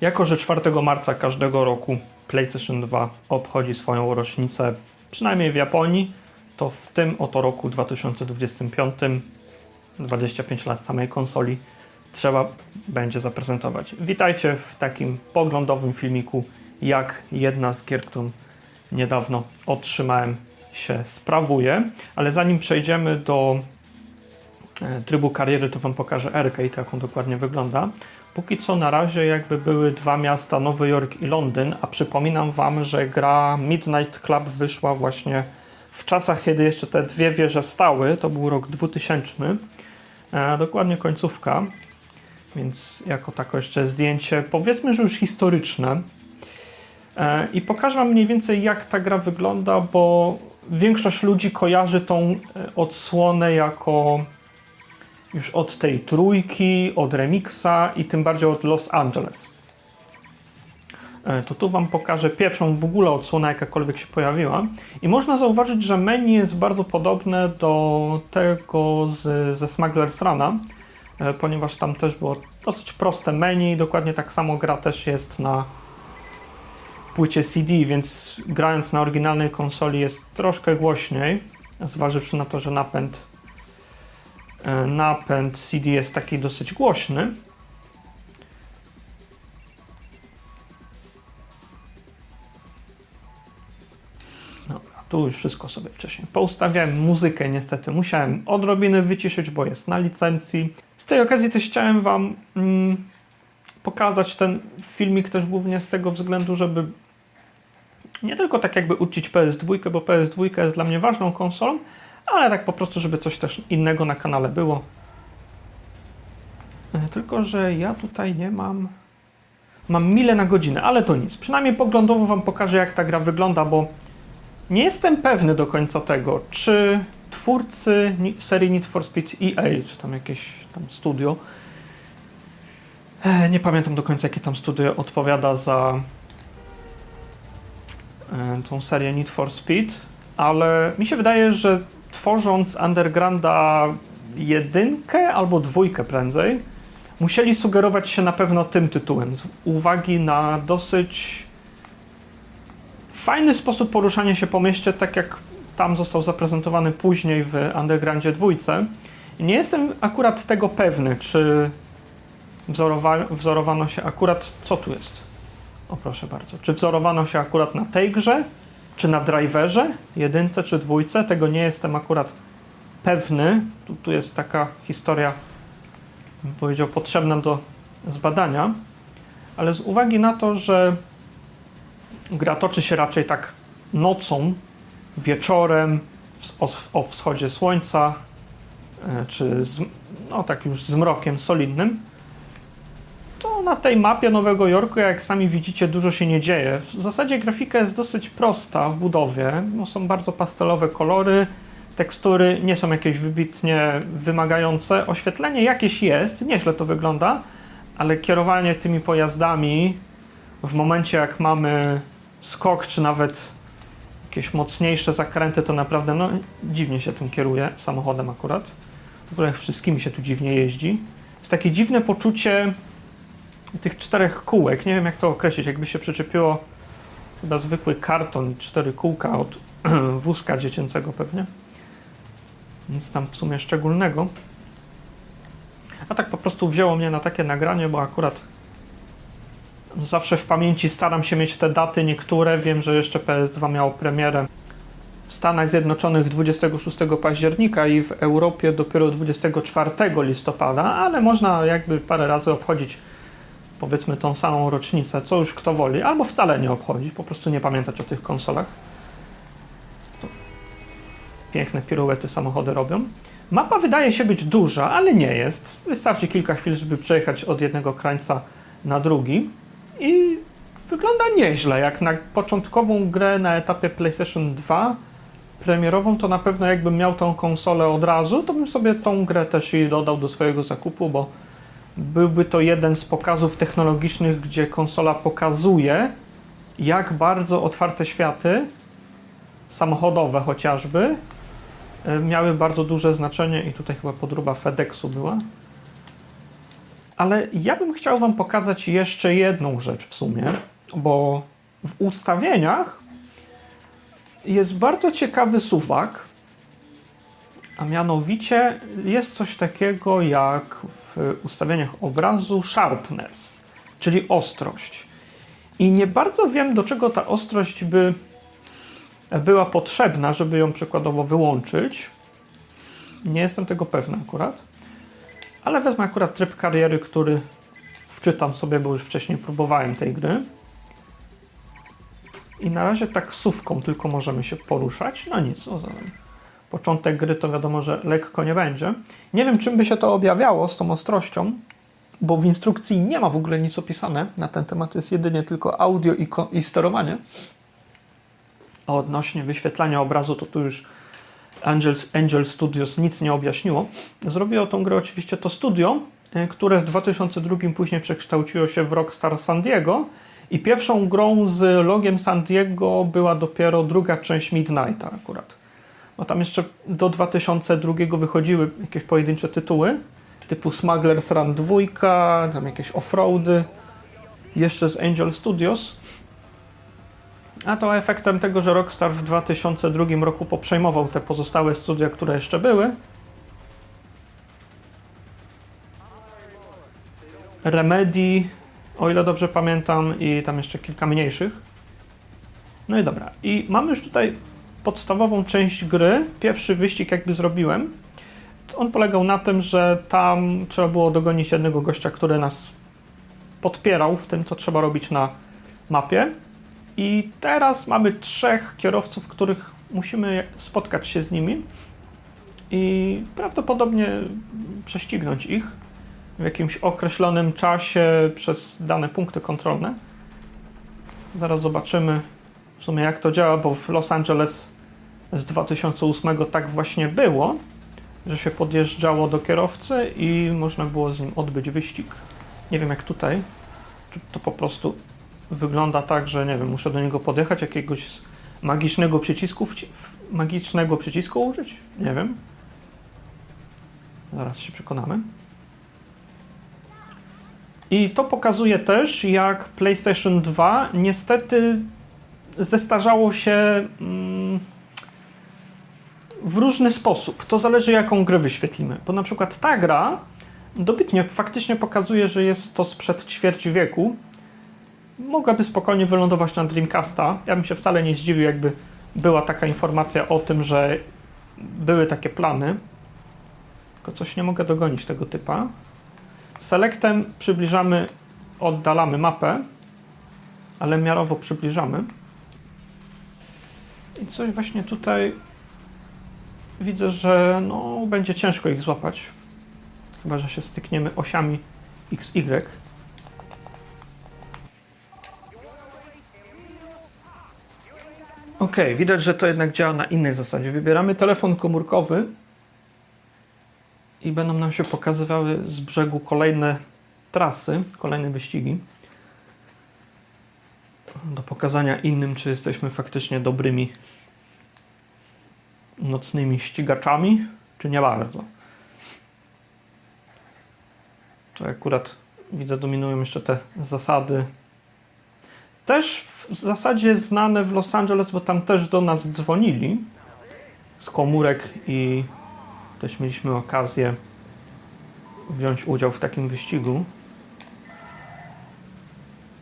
Jako, że 4 marca każdego roku PlayStation 2 obchodzi swoją rocznicę, przynajmniej w Japonii, to w tym oto roku 2025, 25 lat samej konsoli, trzeba będzie zaprezentować. Witajcie w takim poglądowym filmiku, jak jedna z gier, którą niedawno otrzymałem, się sprawuje. Ale zanim przejdziemy do trybu kariery, to Wam pokażę Arcade, jak on dokładnie wygląda. Póki co na razie jakby były dwa miasta, Nowy Jork i Londyn, a przypominam Wam, że gra Midnight Club wyszła właśnie w czasach, kiedy jeszcze te dwie wieże stały, to był rok 2000, e, dokładnie końcówka, więc jako tako jeszcze zdjęcie, powiedzmy, że już historyczne. E, I pokażę Wam mniej więcej, jak ta gra wygląda, bo większość ludzi kojarzy tą e, odsłonę jako już od tej trójki, od remixa i tym bardziej od Los Angeles. E, To tu Wam pokażę pierwszą w ogóle odsłonę, jakakolwiek się pojawiła. I można zauważyć, że menu jest bardzo podobne do tego z, ze Smuggler's Runa, e, ponieważ tam też było dosyć proste menu. Dokładnie tak samo gra też jest na płycie CD, więc grając na oryginalnej konsoli jest troszkę głośniej, zważywszy na to, że napęd napęd CD jest taki dosyć głośny. Dobra, tu już wszystko sobie wcześniej poustawiałem. Muzykę niestety musiałem odrobinę wyciszyć, bo jest na licencji. Z tej okazji też chciałem Wam mm, pokazać ten filmik też głównie z tego względu, żeby nie tylko tak jakby uczyć PS2, bo PS2 jest dla mnie ważną konsolą, ale tak po prostu, żeby coś też innego na kanale było. E, Tylko, że ja tutaj nie mam. Mam mile na godzinę, ale to nic. Przynajmniej poglądowo Wam pokażę, jak ta gra wygląda, bo nie jestem pewny do końca tego, czy twórcy serii Need for Speed EA, czy tam jakieś tam studio, e, nie pamiętam do końca, jakie tam studio odpowiada za e, tą serię Need for Speed, ale mi się wydaje, że tworząc Undergrounda jedynkę albo dwójkę prędzej, musieli sugerować się na pewno tym tytułem, z uwagi na dosyć fajny sposób poruszania się po mieście, tak jak tam został zaprezentowany później w Undergroundzie dwójce. Nie jestem akurat tego pewny, czy wzorowa- wzorowano się akurat, co tu jest? O proszę bardzo, czy wzorowano się akurat na tej grze, czy na driverze, jedynce czy dwójce, tego nie jestem akurat pewny. Tu, tu jest taka historia, bym powiedział, potrzebna do zbadania, ale z uwagi na to, że gra toczy się raczej tak nocą, wieczorem, o, o wschodzie słońca, e, czy z, no tak już z mrokiem solidnym, na tej mapie Nowego Jorku, jak sami widzicie, dużo się nie dzieje. W zasadzie grafika jest dosyć prosta w budowie. No, są bardzo pastelowe kolory, tekstury nie są jakieś wybitnie wymagające. Oświetlenie jakieś jest, nieźle to wygląda, ale kierowanie tymi pojazdami w momencie, jak mamy skok, czy nawet jakieś mocniejsze zakręty, to naprawdę no, dziwnie się tym kieruje, samochodem akurat. W ogóle wszystkimi się tu dziwnie jeździ. Jest takie dziwne poczucie tych czterech kółek, nie wiem jak to określić, jakby się przyczepiło chyba zwykły karton i cztery kółka od wózka dziecięcego pewnie. Nic tam w sumie szczególnego. A tak po prostu wzięło mnie na takie nagranie, bo akurat zawsze w pamięci staram się mieć te daty niektóre. Wiem, że jeszcze PS2 miało premierę w Stanach Zjednoczonych 26 października i w Europie dopiero 24 listopada, ale można jakby parę razy obchodzić powiedzmy tą samą rocznicę, co już kto woli, albo wcale nie obchodzić, po prostu nie pamiętać o tych konsolach. Piękne piruety samochody robią. Mapa wydaje się być duża, ale nie jest. Wystarczy kilka chwil, żeby przejechać od jednego krańca na drugi i wygląda nieźle. Jak na początkową grę na etapie PlayStation 2 premierową, to na pewno jakbym miał tą konsolę od razu, to bym sobie tą grę też i dodał do swojego zakupu, bo byłby to jeden z pokazów technologicznych, gdzie konsola pokazuje, jak bardzo otwarte światy, samochodowe chociażby, y, miały bardzo duże znaczenie i tutaj chyba podróba FedExu była. Ale ja bym chciał Wam pokazać jeszcze jedną rzecz w sumie, bo w ustawieniach jest bardzo ciekawy suwak, a mianowicie jest coś takiego jak w ustawieniach obrazu sharpness, czyli ostrość. I nie bardzo wiem, do czego ta ostrość by była potrzebna, żeby ją przykładowo wyłączyć. Nie jestem tego pewny akurat. Ale wezmę akurat tryb kariery, który wczytam sobie, bo już wcześniej próbowałem tej gry. I na razie taksówką tylko możemy się poruszać. No nic, o, za- początek gry to wiadomo, że lekko nie będzie. Nie wiem, czym by się to objawiało z tą ostrością, bo w instrukcji nie ma w ogóle nic opisane na ten temat. Jest jedynie tylko audio i, i sterowanie. A odnośnie wyświetlania obrazu, to tu już Angels, Angel Studios nic nie objaśniło. Zrobiło tą grę oczywiście to studio, e, które w 2002 później przekształciło się w Rockstar San Diego i pierwszą grą z logiem San Diego była dopiero druga część Midnighta akurat. Bo tam jeszcze do 2002 wychodziły jakieś pojedyncze tytuły, typu Smuggler's Run 2, tam jakieś offroady, jeszcze z Angel Studios. A to efektem tego, że Rockstar w 2002 roku poprzejmował te pozostałe studia, które jeszcze były. Remedy, o ile dobrze pamiętam, i tam jeszcze kilka mniejszych. No i dobra. I mamy już tutaj podstawową część gry. Pierwszy wyścig jakby zrobiłem. On polegał na tym, że tam trzeba było dogonić jednego gościa, który nas podpierał w tym, co trzeba robić na mapie. I teraz mamy trzech kierowców, których musimy spotkać się z nimi i prawdopodobnie prześcignąć ich w jakimś określonym czasie przez dane punkty kontrolne. Zaraz zobaczymy w sumie jak to działa, bo w Los Angeles z 2008 tak właśnie było, że się podjeżdżało do kierowcy i można było z nim odbyć wyścig. Nie wiem jak tutaj, to po prostu wygląda tak, że nie wiem, muszę do niego podjechać, jakiegoś magicznego przycisku, wci- magicznego przycisku użyć? Nie wiem. Zaraz się przekonamy. I to pokazuje też, jak PlayStation 2 niestety zestarzało się mm, w różny sposób. To zależy, jaką grę wyświetlimy. Bo na przykład ta gra dobitnie faktycznie pokazuje, że jest to sprzed ćwierci wieku, mogłaby spokojnie wylądować na Dreamcasta. Ja bym się wcale nie zdziwił, jakby była taka informacja o tym, że były takie plany. Tylko coś nie mogę dogonić tego typa. Selectem przybliżamy, oddalamy mapę, ale miarowo przybliżamy. I coś właśnie tutaj widzę, że no, będzie ciężko ich złapać. Chyba, że się stykniemy osiami XY. Ok, widać, że to jednak działa na innej zasadzie. Wybieramy telefon komórkowy i będą nam się pokazywały z brzegu kolejne trasy, kolejne wyścigi. Do pokazania innym, czy jesteśmy faktycznie dobrymi nocnymi ścigaczami, czy nie bardzo. To akurat widzę, dominują jeszcze te zasady też w zasadzie znane w Los Angeles, bo tam też do nas dzwonili z komórek i też mieliśmy okazję wziąć udział w takim wyścigu.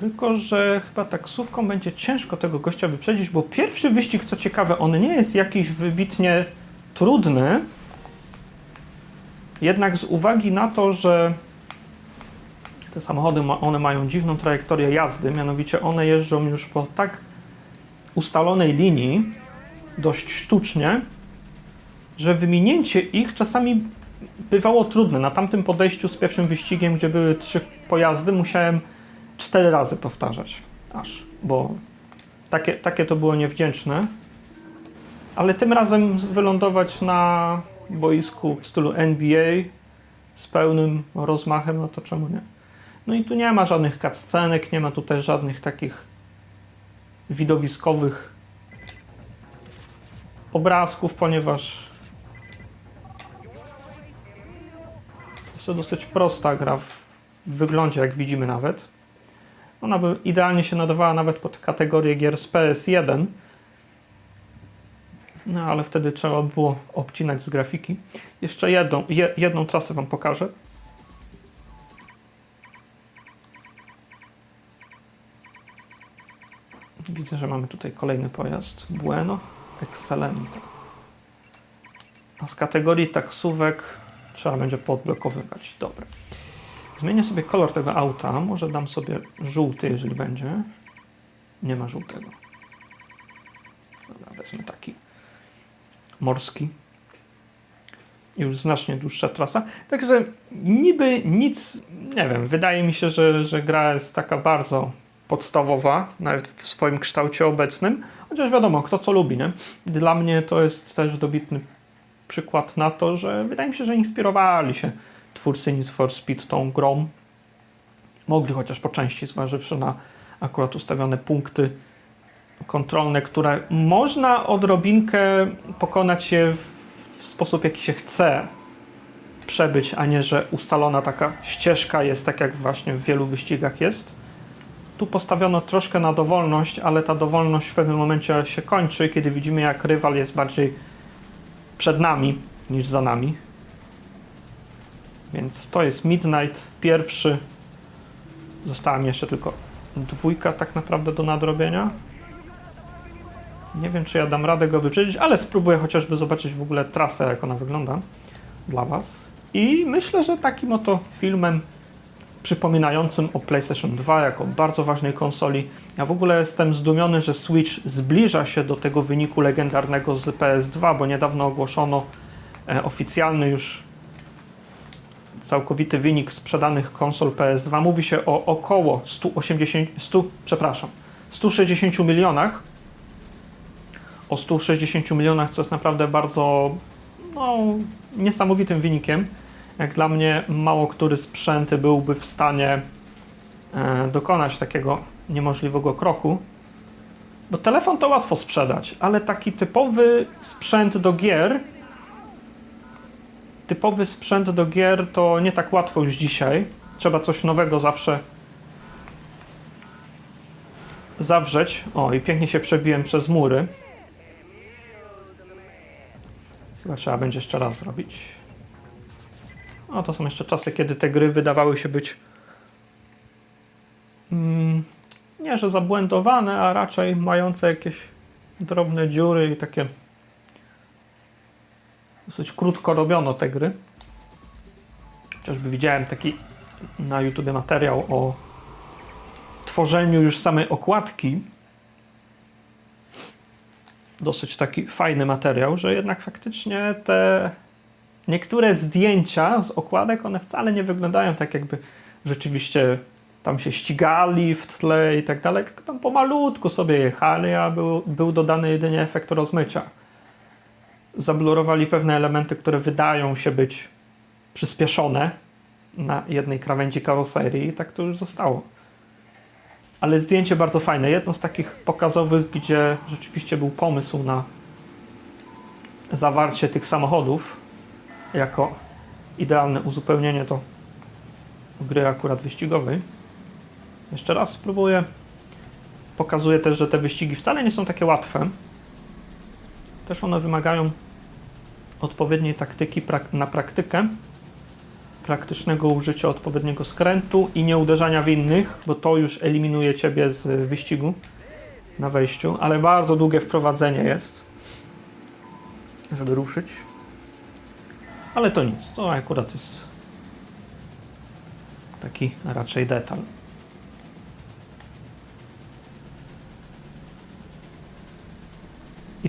Tylko, że chyba taksówką będzie ciężko tego gościa wyprzedzić, bo pierwszy wyścig, co ciekawe, on nie jest jakiś wybitnie trudny. Jednak z uwagi na to, że te samochody, one mają dziwną trajektorię jazdy, mianowicie one jeżdżą już po tak ustalonej linii, dość sztucznie, że wyminięcie ich czasami bywało trudne. Na tamtym podejściu z pierwszym wyścigiem, gdzie były trzy pojazdy, musiałem cztery razy powtarzać, aż, bo takie, takie to było niewdzięczne. Ale tym razem wylądować na boisku w stylu NBA z pełnym rozmachem, no to czemu nie? No i tu nie ma żadnych cutscenek, nie ma tutaj żadnych takich widowiskowych obrazków, ponieważ jest to dosyć prosta gra w wyglądzie, jak widzimy nawet. Ona by idealnie się nadawała nawet pod kategorię gier z PS1. No ale wtedy trzeba było obcinać z grafiki. Jeszcze jedną, je, jedną trasę Wam pokażę. Widzę, że mamy tutaj kolejny pojazd. Bueno, excelente. A z kategorii taksówek trzeba będzie podblokowywać. Dobra. Zmienię sobie kolor tego auta. Może dam sobie żółty, jeżeli będzie. Nie ma żółtego. Dobra, wezmę taki morski. Już znacznie dłuższa trasa. Także niby nic, nie wiem, wydaje mi się, że, że gra jest taka bardzo podstawowa, nawet w swoim kształcie obecnym. Chociaż wiadomo, kto co lubi, nie? Dla mnie to jest też dobitny przykład na to, że wydaje mi się, że inspirowali się twórcy Need for Speed tą grą. Mogli chociaż po części, zważywszy na akurat ustawione punkty kontrolne, które można odrobinkę pokonać je w, w sposób, jaki się chce przebyć, a nie, że ustalona taka ścieżka jest, tak jak właśnie w wielu wyścigach jest. Tu postawiono troszkę na dowolność, ale ta dowolność w pewnym momencie się kończy, kiedy widzimy, jak rywal jest bardziej przed nami niż za nami. Więc to jest Midnight pierwszy. Została mi jeszcze tylko dwójka tak naprawdę do nadrobienia. Nie wiem, czy ja dam radę go wyprzedzić, ale spróbuję chociażby zobaczyć w ogóle trasę, jak ona wygląda dla Was. I myślę, że takim oto filmem przypominającym o PlayStation 2 jako bardzo ważnej konsoli. Ja w ogóle jestem zdumiony, że Switch zbliża się do tego wyniku legendarnego z PS2, bo niedawno ogłoszono e, oficjalny już całkowity wynik sprzedanych konsol PS2. Mówi się o około 180, 100, przepraszam, 160 milionach. O 160 milionach, co jest naprawdę bardzo no, niesamowitym wynikiem. Jak dla mnie mało który sprzęt byłby w stanie e, dokonać takiego niemożliwego kroku. Bo telefon to łatwo sprzedać, ale taki typowy sprzęt do gier typowy sprzęt do gier to nie tak łatwo już dzisiaj. Trzeba coś nowego zawsze zawrzeć. O, i pięknie się przebiłem przez mury. Chyba trzeba będzie jeszcze raz zrobić. O, to są jeszcze czasy, kiedy te gry wydawały się być mm, nie, że zabłędowane, a raczej mające jakieś drobne dziury i takie dosyć krótko robiono te gry. Chociażby widziałem taki na YouTube materiał o tworzeniu już samej okładki. Dosyć taki fajny materiał, że jednak faktycznie te niektóre zdjęcia z okładek, one wcale nie wyglądają tak, jakby rzeczywiście tam się ścigali w tle i tak dalej, tylko tam pomalutku sobie jechali, a był, był dodany jedynie efekt rozmycia zablurowali pewne elementy, które wydają się być przyspieszone na jednej krawędzi karoserii i tak to już zostało. Ale zdjęcie bardzo fajne. Jedno z takich pokazowych, gdzie rzeczywiście był pomysł na zawarcie tych samochodów jako idealne uzupełnienie do gry akurat wyścigowej. Jeszcze raz spróbuję. Pokazuję też, że te wyścigi wcale nie są takie łatwe. Też one wymagają odpowiedniej taktyki prak na praktykę. praktycznego użycia odpowiedniego skrętu i nie uderzania w innych, bo to już eliminuje ciebie z wyścigu na wejściu, ale bardzo długie wprowadzenie jest, żeby ruszyć. Ale to nic, to akurat jest taki raczej detal.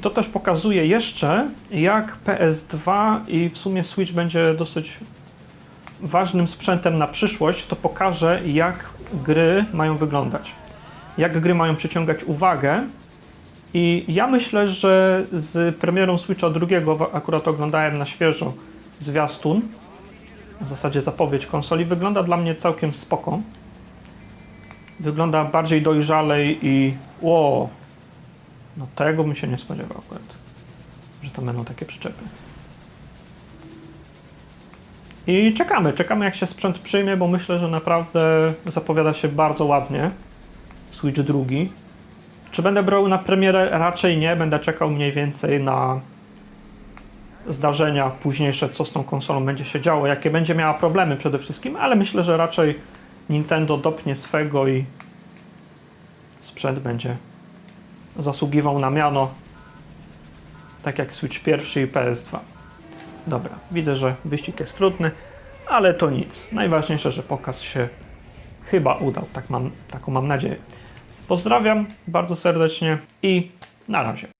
To też pokazuje jeszcze, jak PS2 i w sumie Switch będzie dosyć ważnym sprzętem na przyszłość, to pokaże, jak gry mają wyglądać. Jak gry mają przyciągać uwagę. I ja myślę, że z premierą Switcha drugiego, akurat oglądałem na świeżo zwiastun, w zasadzie zapowiedź konsoli, wygląda dla mnie całkiem spoko. Wygląda bardziej dojrzalej i wow, no tego bym się nie spodziewał akurat, że tam będą takie przyczepy. I czekamy, czekamy jak się sprzęt przyjmie, bo myślę, że naprawdę zapowiada się bardzo ładnie. Switch drugi. Czy będę brał na premierę? Raczej nie, będę czekał mniej więcej na zdarzenia późniejsze, co z tą konsolą będzie się działo, jakie będzie miała problemy przede wszystkim, ale myślę, że raczej Nintendo dopnie swego i sprzęt będzie zasługiwał na miano, tak jak Switch pierwszy i PS2. Dobra, widzę, że wyścig jest trudny, ale to nic. Najważniejsze, że pokaz się chyba udał, tak mam, taką mam nadzieję. Pozdrawiam bardzo serdecznie i na razie.